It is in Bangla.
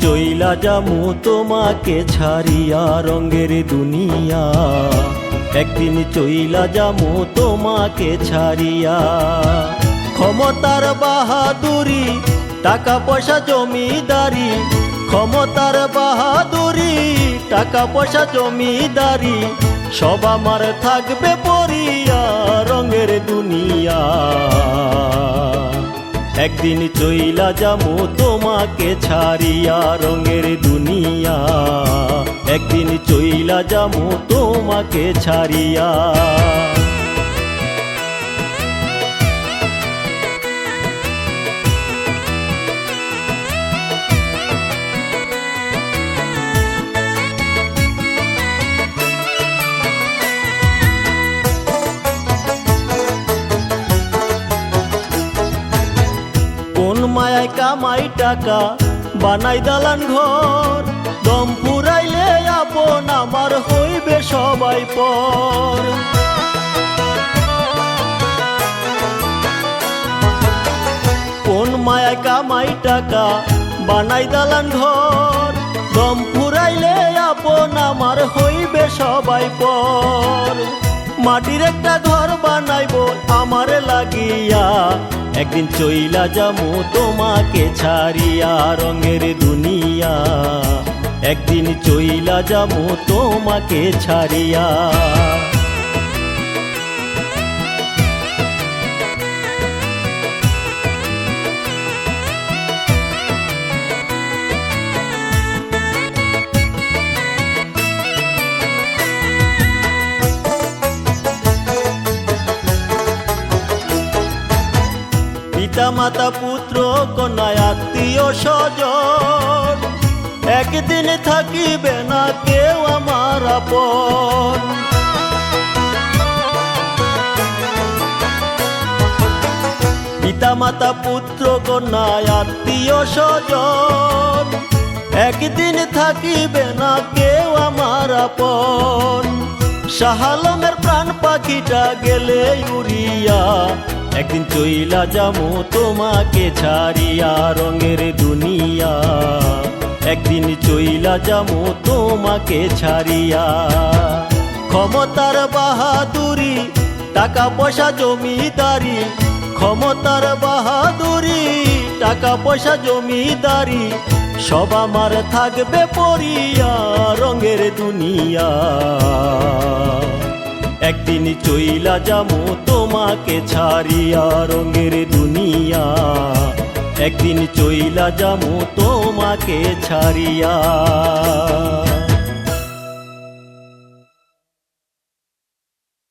চইলা যামু তোমাকে ছাড়িয়া রঙের দুনিয়া। একদিন চইলা যামু তোমাকে ছাড়িয়া। ক্ষমতার বাহাদুরি টাকা পয়সা জমিদারি। ক্ষমতার বাহাদুরি টাকা পয়সা জমিদারি। সব আমার থাকবে পরিয়া রঙের দুনিয়া। একদিন চইলা যামু তোমাকে ছাড়িয়া রঙের দুনিয়া। একদিন চইলা যামু তোমাকে ছাড়িয়া। কোন মায়ায় কামাই টাকা? বানাই দালান ঘর, দম ফুরাইলে আপন, আমার হইবে সবাই পর। কোন মায়ায় কামাই টাকা? বানাই দালান ঘর, দম ফুরাইলে আপন, আমার হইবে সবাই পর। মাটির একটা ঘর বানাইব, আমার লাগিয়া একদিন চইলা যামু তোমাকে ছাড়িয়া রঙের দুনিয়া। একদিন চইলা যামু তোমাকে ছাড়িয়া। পিতা মাতা পুত্র, কন্যা, আত্মীয় স্বজন। একদিন থাকিবে না কেউ আমার আপন। পিতা মাতা পুত্র, কন্যা, আত্মীয় স্বজন। একদিন থাকিবে না কেউ আমার আপন। শাহালমের প্রাণ পাখিটা গেলে উড়িয়া, একদিন চইলা যামো তোমাকে ছাড়িয়া রঙের দুনিয়া। একদিন চইলা যামো তোমাকে ছাড়িয়া। ক্ষমতার বাহাদুরি টাকা পয়সা জমিদারি। ক্ষমতার বাহাদুরি টাকা পয়সা জমিদারি, সব আমার থাকবে পরিয়া রঙের দুনিয়া। একদিন চইলা যাব তোমাকে ছাড়িয়া রঙের দুনিয়া। একদিন চইলা যাব তোমাকে ছাড়িয়া।